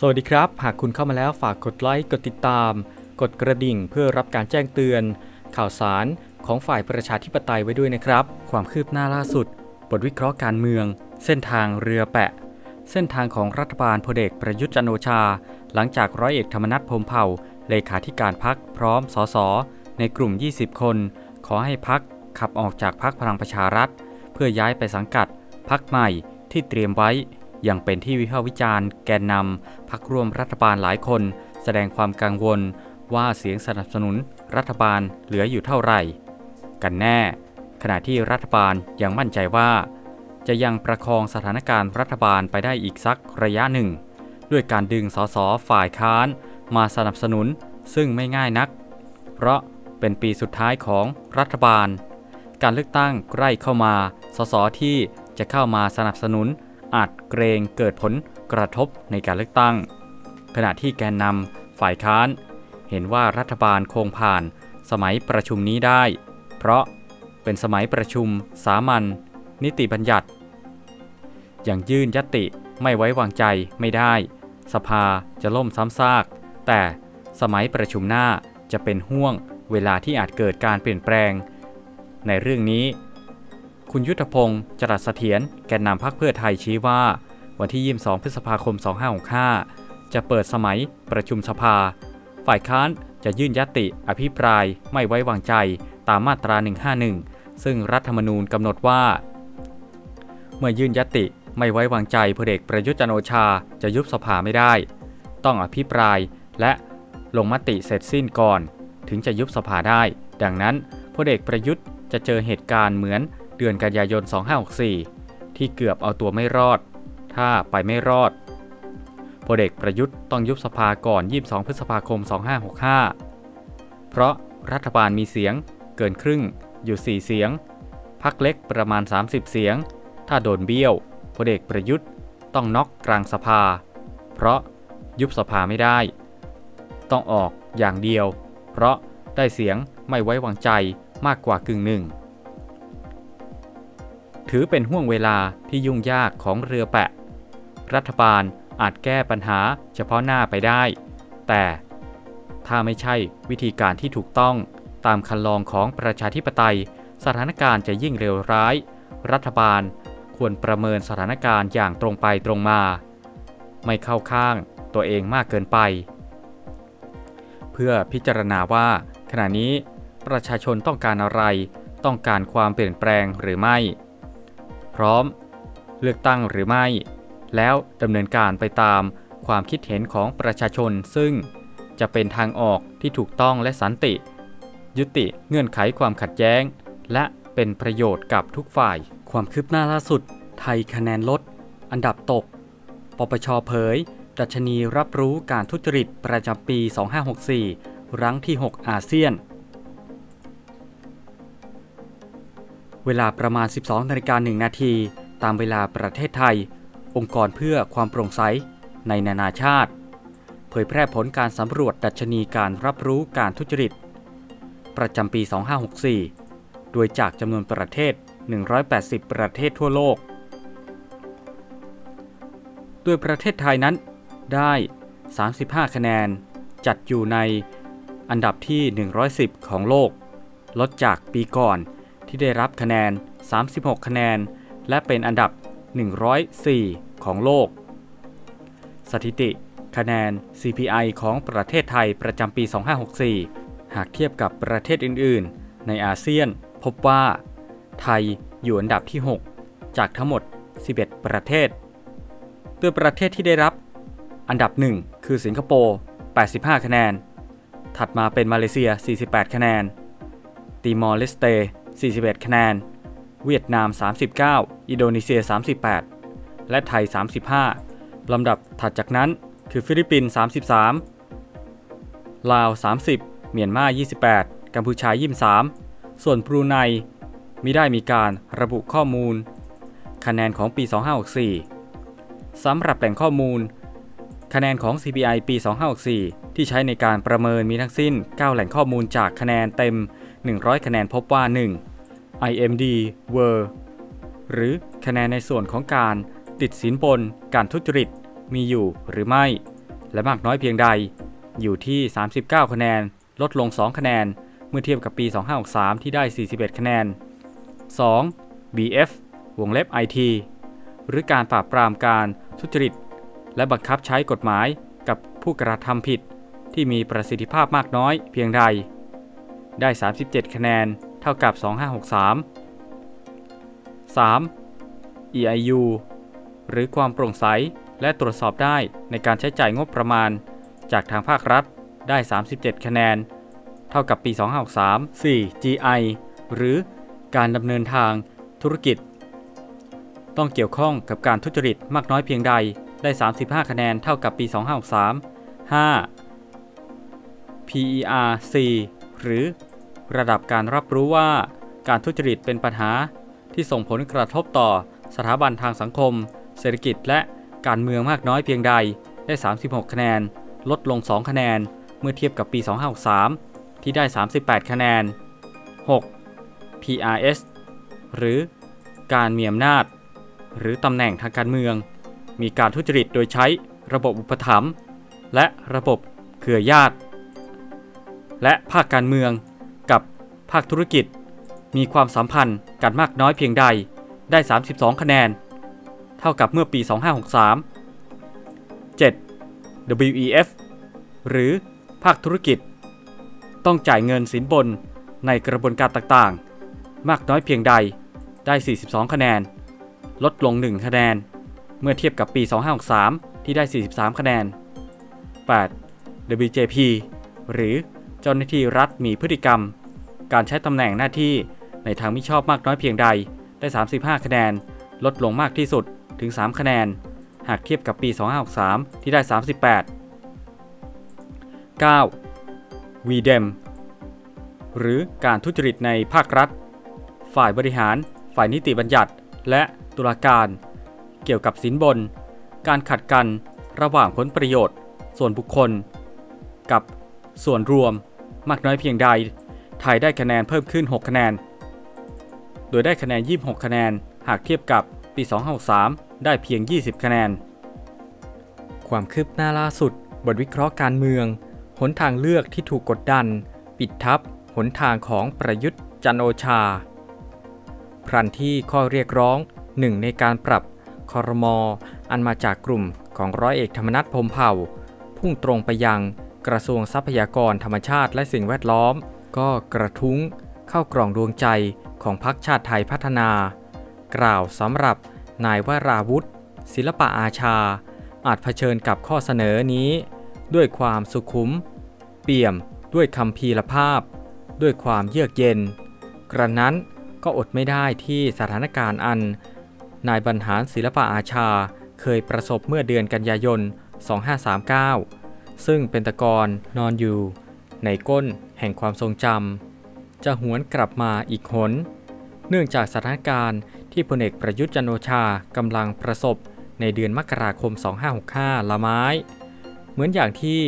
สวัสดีครับ หากคุณเข้ามาแล้วฝากกดไลค์ กดติดตาม กดกระดิ่งเพื่อรับการแจ้งเตือน ข่าวสารของฝ่ายประชาธิปไตยไว้ด้วยนะครับ ความคืบหน้าล่าสุด บทวิเคราะห์การเมือง เส้นทางเรือแปะ เส้นทางของรัฐบาลพลเอกประยุทธ์จันโอชา หลังจากร้อยเอกธรรมนัฐพรมเผ่า เลขาธิการพักพร้อมสสในกลุ่ม 20 คน ขอให้พักขับออกจากพักพลังประชารัฐ เพื่อย้ายไปสังกัดพักใหม่ที่เตรียมไว้ ยังเป็นที่วิพากษ์วิจารณ์แกนนำพักร่วมรัฐบาลหลายคน แสดงความกังวลว่าเสียงสนับสนุนรัฐบาลเหลืออยู่เท่าไหร่ กันแน่ ขณะที่รัฐบาลยังมั่นใจว่า จะยังประคองสถานการณ์รัฐบาลไปได้อีกสักระยะหนึ่ง ด้วยการดึงสสฝ่ายค้านมาสนับสนุนซึ่งไม่ง่ายนัก เพราะเป็นปีสุดท้ายของรัฐบาล การเลือกตั้งใกล้เข้ามา สสที่จะเข้ามาสนับสนุน อาจเกรงเกิดผลกระทบในการเลือกตั้ง ขณะที่แกนนำฝ่ายค้าน เห็นว่ารัฐบาลคงผ่านสมัยประชุมนี้ได้ เพราะเป็นสมัยประชุมสามัญนิติบัญญัติ อย่างยื่นยติไม่ไว้วางใจไม่ได้ สภาจะล่มซ้ำซาก แต่สมัยประชุมหน้าจะเป็นห่วงเวลาที่อาจเกิดการเปลี่ยนแปลง ในเรื่องนี้ คุณยุทธพงศ์จรัสเสถียรแกนนำพรรคเพื่อไทยชี้ว่า วันที่ 22 พฤษภาคม 2565 จะเปิดสมัยประชุมสภา ฝ่ายค้านจะยื่นยติอภิปรายไม่ไว้วางใจตามมาตรา 151 ซึ่งรัฐธรรมนูญกำหนดว่า เมื่อยื่นยติไม่ไว้วางใจพลเอกประยุทธ์จันโอชาจะยุบสภาไม่ได้ ต้องอภิปรายและลงมติเสร็จสิ้นก่อน ถึงจะยุบสภาได้ ดังนั้นพลเอกประยุทธ์จะเจอเหตุการณ์เหมือน เดือนกันยายน 2564 ที่เกือบเอาตัวไม่รอด ถ้าไปไม่รอดพลเอกประยุทธ์ต้องยุบสภาก่อน 22 พฤษภาคม 2565 เพราะรัฐบาลมีเสียงเกินครึ่งอยู่ 4 เสียง พักเล็กประมาณ 30 เสียง ถ้าโดนเบี้ยวพลเอกประยุทธ์ต้องน็อกกลางสภา เพราะยุบสภาไม่ได้ ต้องออกอย่างเดียว เพราะได้เสียงไม่ไว้วางใจมากกว่ากึ่งหนึ่ง ถือเป็นห่วงเวลาที่ยุ่งยากของเรือแปะ รัฐบาลอาจแก้ปัญหาเฉพาะหน้าไปได้ แต่ถ้าไม่ใช่วิธีการที่ถูกต้องตามคันลองของประชาธิปไตย สถานการณ์จะยิ่งเลวร้าย รัฐบาลควรประเมินสถานการณ์อย่างตรงไปตรงมา ไม่เข้าข้างตัวเองมากเกินไป เพื่อพิจารณาว่า ขณะนี้ประชาชนต้องการอะไร ต้องการความเปลี่ยนแปลงหรือไม่ พร้อม เลือกตั้งหรือไม่ แล้วดำเนินการไปตามความคิดเห็นของประชาชน ซึ่งจะเป็นทางออกที่ถูกต้องและสันติ ยุติเงื่อนไขความขัดแย้ง และเป็นประโยชน์กับทุกฝ่าย ความคืบหน้าล่าสุด ไทยคะแนนลด อันดับตก ปปชเผย ดัชนีรับรู้การทุจริตประจำปี 2564 รั้งที่ 6 อาเซียน เวลาประมาณ 12นาฬิกา1นาทีตามเวลาประเทศไทย องค์กรเพื่อความโปร่งใสในนานาชาติ เผยแพร่ผลการสำรวจดัชนีการรับรู้การทุจริต ประจำปี 2564 โดยจากจำนวนประเทศ 180 ประเทศทั่วโลก โดยประเทศไทยนั้นได้ 35 คะแนน จัดอยู่ในอันดับที่ 110 ของโลก ลดจากปีก่อน ที่ได้รับคะแนน 36 คะแนน และเป็นอันดับ 104 ของโลก สถิติ คะแนน CPI ของประเทศไทยประจำปี 2564 หากเทียบกับประเทศอื่น ๆ ในอาเซียนพบว่า ไทยอยู่อันดับที่ 6 จากทั้งหมด 11 ประเทศโดยประเทศที่ได้รับอันดับ 1 คือสิงคโปร์ 85 คะแนน ถัดมาเป็นมาเลเซีย 48 คะแนน ติมอร์เลสเต 41 คะแนน เวียดนาม 39 อินโดนีเซีย 38 และไทย 35 ลำดับถัดจากนั้นคือฟิลิปปินส์ 33 ลาว 30 เมียนมา 28 กัมพูชา 23 ส่วนบรูไนมิได้มีการระบุข้อมูล คะแนนของปี 2564 สำหรับแหล่งข้อมูล คะแนนของ CPI ปี 2564 ที่ใช้ในการประเมินมีทั้งสิ้น 9 แหล่งข้อมูลจากคะแนนเต็ม 100 คะแนนพบว่า 1. IMD World หรือคะแนนในส่วนของการติดสินบน การทุจริต มีอยู่หรือไม่ และมากน้อยเพียงใด อยู่ที่ 39 คะแนน ลดลง 2 คะแนน เมื่อเทียบกับปี 2563 ที่ได้ 41 คะแนน 2. BF วงเล็บ IT หรือการปราบปรามการทุจริต และบังคับใช้กฎหมายกับผู้กระทำผิด ที่มีประสิทธิภาพมากน้อยเพียงใด ได้ 37 คะแนน เท่ากับ 2563 3. EIU หรือความโปร่งใสและตรวจสอบได้ในการใช้จ่ายงบประมาณ จากทางภาครัฐได้ 37 คะแนน เท่ากับปี 2563 4. GI หรือการดำเนินทางธุรกิจ ต้องเกี่ยวข้องกับการทุจริตมากน้อยเพียงใดได้ 35 คะแนน เท่ากับปี 2563 5. PERC หรือระดับการรับรู้ว่าการทุจริตเป็นปัญหาที่ส่งผลกระทบต่อสถาบันทางสังคม เศรษฐกิจและการเมืองมากน้อยเพียงใดได้ 36 คะแนน ลดลง 2 คะแนน เมื่อเทียบกับปี 2563 ที่ได้ 38 คะแนน 6. PRS หรือการมีอำนาจ หรือตำแหน่งทางการเมือง มีการทุจริตโดยใช้ระบบอุปถัมภ์และระบบเครือญาติ และภาคการเมือง กับภาคธุรกิจ มีความสัมพันธ์กันมากน้อยเพียงใดได้ 32 คะแนน เท่ากับเมื่อปี 2563 7. WEF หรือภาคธุรกิจ ต้องจ่ายเงินสินบนในกระบวนการต่างๆ มากน้อยเพียงใดได้ 42 คะแนน ลดลง 1 คะแนน เมื่อเทียบกับปี 2563 ที่ได้ 43 คะแนน 8. WJP หรือ เจ้าหน้าที่รัฐมีพฤติกรรม การใช้ตำแหน่งหน้าที่ในทางมิชอบมากน้อยเพียงใดได้ 35 คะแนน ลดลงมากที่สุดถึง 3 คะแนน หากเทียบกับปี 2563 ที่ได้ 38 9. VDEM หรือการทุจริตในภาครัฐ ฝ่ายบริหาร ฝ่ายนิติบัญญัติ และตุลาการ เกี่ยวกับสินบน การขัดกันระหว่างผลประโยชน์ ส่วนบุคคล กับส่วนรวม มากน้อยเพียงใด ไทยได้คะแนนเพิ่มขึ้น 6 คะแนน โดยได้คะแนน 26 คะแนน หากเทียบกับปี 2563 ได้เพียง 20 คะแนน ความคืบหน้าล่าสุด บทวิเคราะห์การเมือง หนทางเลือกที่ถูกกดดัน ปิดทับ หนทางของประยุทธ์จันโอชา พรันที่ข้อเรียกร้องหนึ่งในการปรับคอรมออันมาจากกลุ่มของร้อยเอกธรรมนัฐพรมเผ่า พุ่งตรงไปยัง กระทรวงทรัพยากรธรรมชาติและสิ่งแวดล้อม ก็กระทุ้งเข้ากล่องดวงใจของพรรคชาติไทยพัฒนา กล่าวสำหรับนายวราวุธศิลปะอาชา อาจเผชิญกับข้อเสนอนี้ ด้วยความสุขุม เปี่ยมด้วยคำพีรภาพ ด้วยความเยือกเย็น กระนั้นก็อดไม่ได้ที่สถานการณ์อัน นายบรรหารศิลปะอาชาเคยประสบเมื่อเดือนกันยายน 2539 ซึ่งเป็นตะกอนนอนอยู่ ในก้นแห่งความทรงจำจะหวนกลับมาอีกหน เนื่องจากสถานการณ์ที่พลเอกประยุทธ์จันโอชากำลังประสบในเดือนมกราคม 2565 ละไม้ เหมือนอย่างที่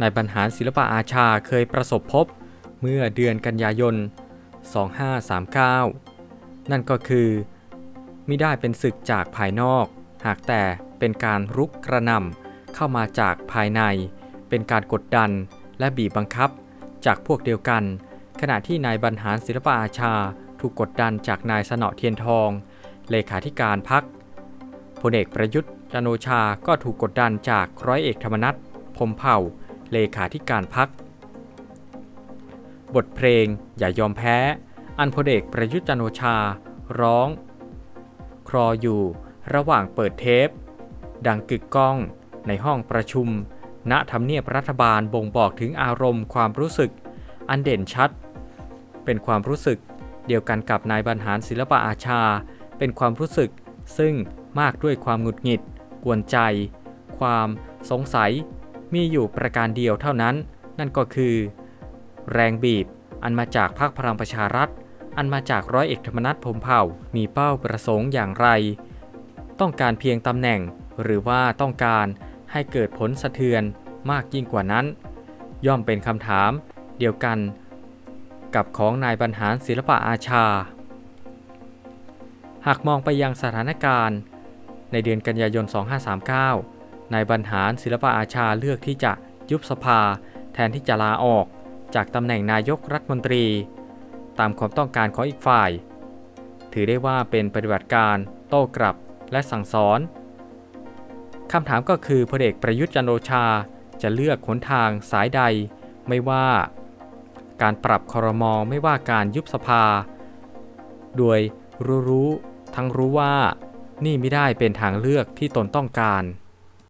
นายบรรหารศิลปะอาชาเคยประสบพบเมื่อเดือนกันยายน 2539 นั่นก็คือไมิได้เป็นศึกจากภายนอก หากแต่เป็นการรุกกระนำ เข้ามาจากภายใน เป็นการกดดันและบีบบังคับจากพวกเดียวกัน ขณะที่นายบรรหารศิลปอาชาถูกกดดันจากนายสนอเทียนทอง เลขาธิการพักพลเอกประยุทธ์จันโอชาก็ถูกกดดันจากร้อยเอกธรรมนัฐพรมเผ่า เลขาธิการพัก บทเพลงอย่ายอมแพ้ อันพลเอกประยุทธ์จันโอชา ร้อง ครออยู่ระหว่างเปิดเทป ดังกึกก้อง ในห้องประชุม ณทำเนียบรัฐบาลบ่งบอกถึงอารมณ์ความรู้สึก อันเด่นชัด เป็นความรู้สึกเดียวกันกับนายบรรหารศิลปะอาชา เป็นความรู้สึกซึ่งมากด้วยความหงุดหงิด กวนใจ ความสงสัย มีอยู่ประการเดียวเท่านั้น นั่นก็คือ แรงบีบ อันมาจากพรรคพลังประชารัฐ อันมาจากร้อยเอกธรรมนัฐพมเผ่า มีเป้าประสงค์อย่างไร ต้องการเพียงตำแหน่ง หรือว่าต้องการ ให้เกิดผลสะเทือนมากยิ่งกว่านั้น ย่อมเป็นคำถามเดียวกันกับของนายบรรหารศิลปะอาชา หากมองไปยังสถานการณ์ ในเดือนกันยายน 2539 นายบรรหารศิลปะอาชาเลือกที่จะยุบสภาแทนที่จะลาออกจากตำแหน่งนายกรัฐมนตรี ตามความต้องการของอีกฝ่าย ถือได้ว่าเป็นปฏิบัติการโต้กลับและสั่งสอน คำถามก็คือพลเอกประยุทธ์จันโอชาจะเลือกขนทางสายใด ไม่ว่า การปรับคอรมอไม่ว่าการยุบสภา โดยรู้รู้ทั้งรู้ว่านี่ไม่ได้เป็นทางเลือกที่ตนต้องการ